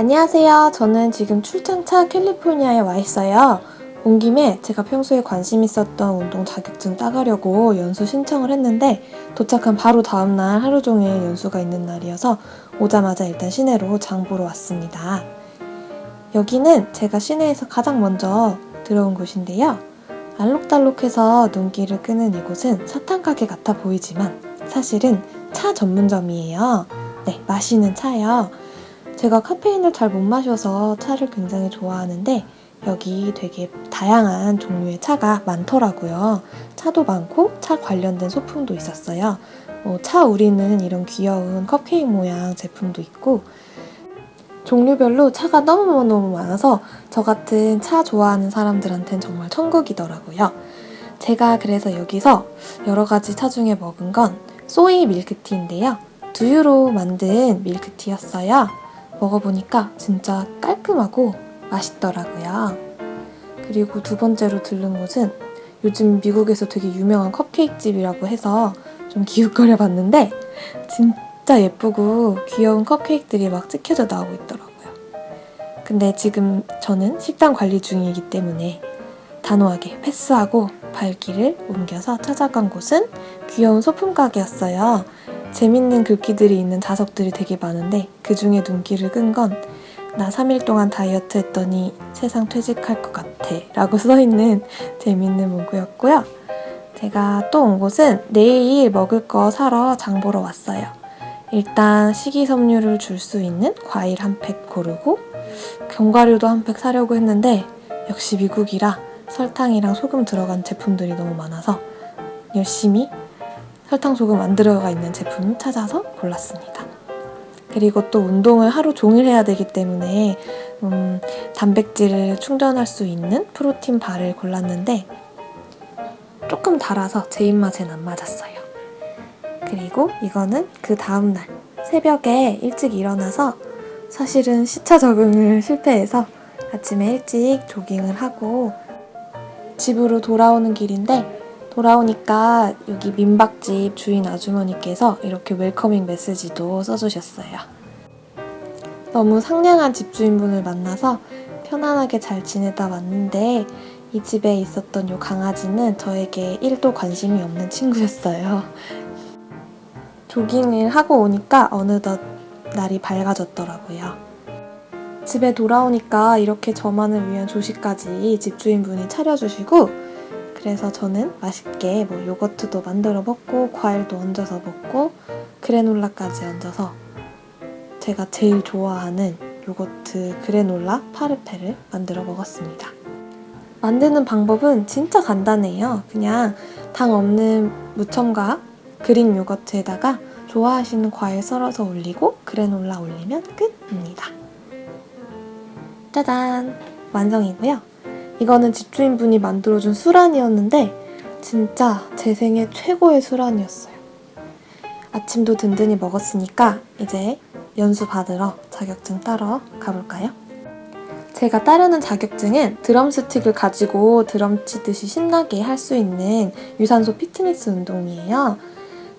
안녕하세요. 저는 지금 출장차 캘리포니아에 와 있어요. 온 김에 제가 평소에 관심 있었던 운동 자격증 따가려고 연수 신청을 했는데 도착한 바로 다음날 하루 종일 연수가 있는 날이어서 오자마자 일단 시내로 장 보러 왔습니다. 여기는 제가 시내에서 가장 먼저 들어온 곳인데요. 알록달록해서 눈길을 끄는 이곳은 사탕 가게 같아 보이지만 사실은 차 전문점이에요. 네, 마시는 차요. 제가 카페인을 잘 못 마셔서 차를 굉장히 좋아하는데 여기 되게 다양한 종류의 차가 많더라고요. 차도 많고 차 관련된 소품도 있었어요. 뭐, 차 우리는 이런 귀여운 컵케이크 모양 제품도 있고 종류별로 차가 너무너무 많아서 저 같은 차 좋아하는 사람들한텐 정말 천국이더라고요. 제가 그래서 여기서 여러 가지 차 중에 먹은 건 소이 밀크티인데요. 두유로 만든 밀크티였어요. 먹어보니까 진짜 깔끔하고 맛있더라고요. 그리고 두 번째로 들른 곳은 요즘 미국에서 되게 유명한 컵케이크 집이라고 해서 좀 기웃거려 봤는데 진짜 예쁘고 귀여운 컵케이크들이 막 찍혀져 나오고 있더라고요. 근데 지금 저는 식단 관리 중이기 때문에 단호하게 패스하고 발길을 옮겨서 찾아간 곳은 귀여운 소품 가게였어요. 재밌는 글귀들이 있는 자석들이 되게 많은데 그 중에 눈길을 끈 건 나 3일 동안 다이어트 했더니 세상 퇴직할 것 같아 라고 써있는 재밌는 문구였고요. 제가 또 온 곳은 내일 먹을 거 사러 장 보러 왔어요. 일단 식이섬유를 줄 수 있는 과일 한 팩 고르고 견과류도 한 팩 사려고 했는데 역시 미국이라 설탕이랑 소금 들어간 제품들이 너무 많아서 열심히 설탕 소금 안 들어가 있는 제품 찾아서 골랐습니다. 그리고 또 운동을 하루 종일 해야 되기 때문에 음, 단백질을 충전할 수 있는 프로틴 바를 골랐는데 조금 달아서 제 입맛엔 안 맞았어요. 그리고 이거는 그 다음날 새벽에 일찍 일어나서 사실은 시차 적응을 실패해서 아침에 일찍 조깅을 하고 집으로 돌아오는 길인데 돌아오니까 여기 민박집 주인 아주머니께서 이렇게 웰커밍 메시지도 써주셨어요. 너무 상냥한 집주인분을 만나서 편안하게 잘 지내다 왔는데 이 집에 있었던 요 강아지는 저에게 1도 관심이 없는 친구였어요. 조깅을 하고 오니까 어느덧 날이 밝아졌더라고요. 집에 돌아오니까 이렇게 저만을 위한 조식까지 집주인분이 차려주시고 그래서 저는 맛있게 뭐 요거트도 만들어 먹고 과일도 얹어서 먹고 그래놀라까지 얹어서 제가 제일 좋아하는 요거트 그래놀라 파르페를 만들어 먹었습니다. 만드는 방법은 진짜 간단해요. 그냥 당 없는 무첨가 그릭 요거트에다가 좋아하시는 과일 썰어서 올리고 그래놀라 올리면 끝입니다. 짜잔! 완성이고요. 이거는 집주인분이 만들어준 수란이었는데 진짜 제 생애 최고의 수란이었어요. 아침도 든든히 먹었으니까 이제 연수 받으러 자격증 따러 가볼까요? 제가 따르는 자격증은 드럼 스틱을 가지고 드럼 치듯이 신나게 할 수 있는 유산소 피트니스 운동이에요.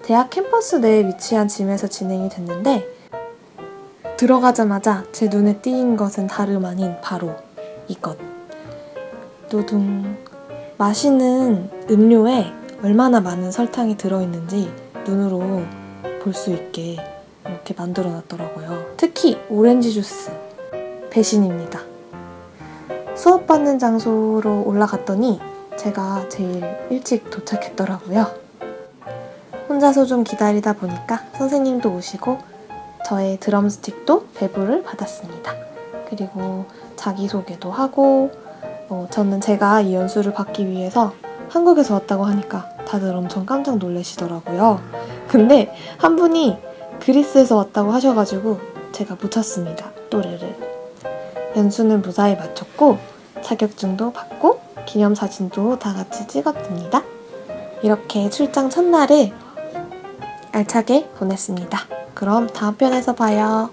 대학 캠퍼스 내에 위치한 짐에서 진행이 됐는데 들어가자마자 제 눈에 띄인 것은 다름 아닌 바로 이것. 두둥. 마시는 음료에 얼마나 많은 설탕이 들어있는지 눈으로 볼 수 있게 이렇게 만들어 놨더라고요. 특히 오렌지 주스. 배신입니다. 수업 받는 장소로 올라갔더니 제가 제일 일찍 도착했더라고요. 혼자서 좀 기다리다 보니까 선생님도 오시고 저의 드럼스틱도 배부를 받았습니다. 그리고 자기소개도 하고 어, 저는 제가 이 연수를 받기 위해서 한국에서 왔다고 하니까 다들 엄청 깜짝 놀라시더라고요. 근데 한 분이 그리스에서 왔다고 하셔가지고 제가 묻혔습니다. 또르르. 연수는 무사히 마쳤고 자격증도 받고 기념사진도 다 같이 찍었답니다. 이렇게 출장 첫날을 알차게 보냈습니다. 그럼 다음 편에서 봐요.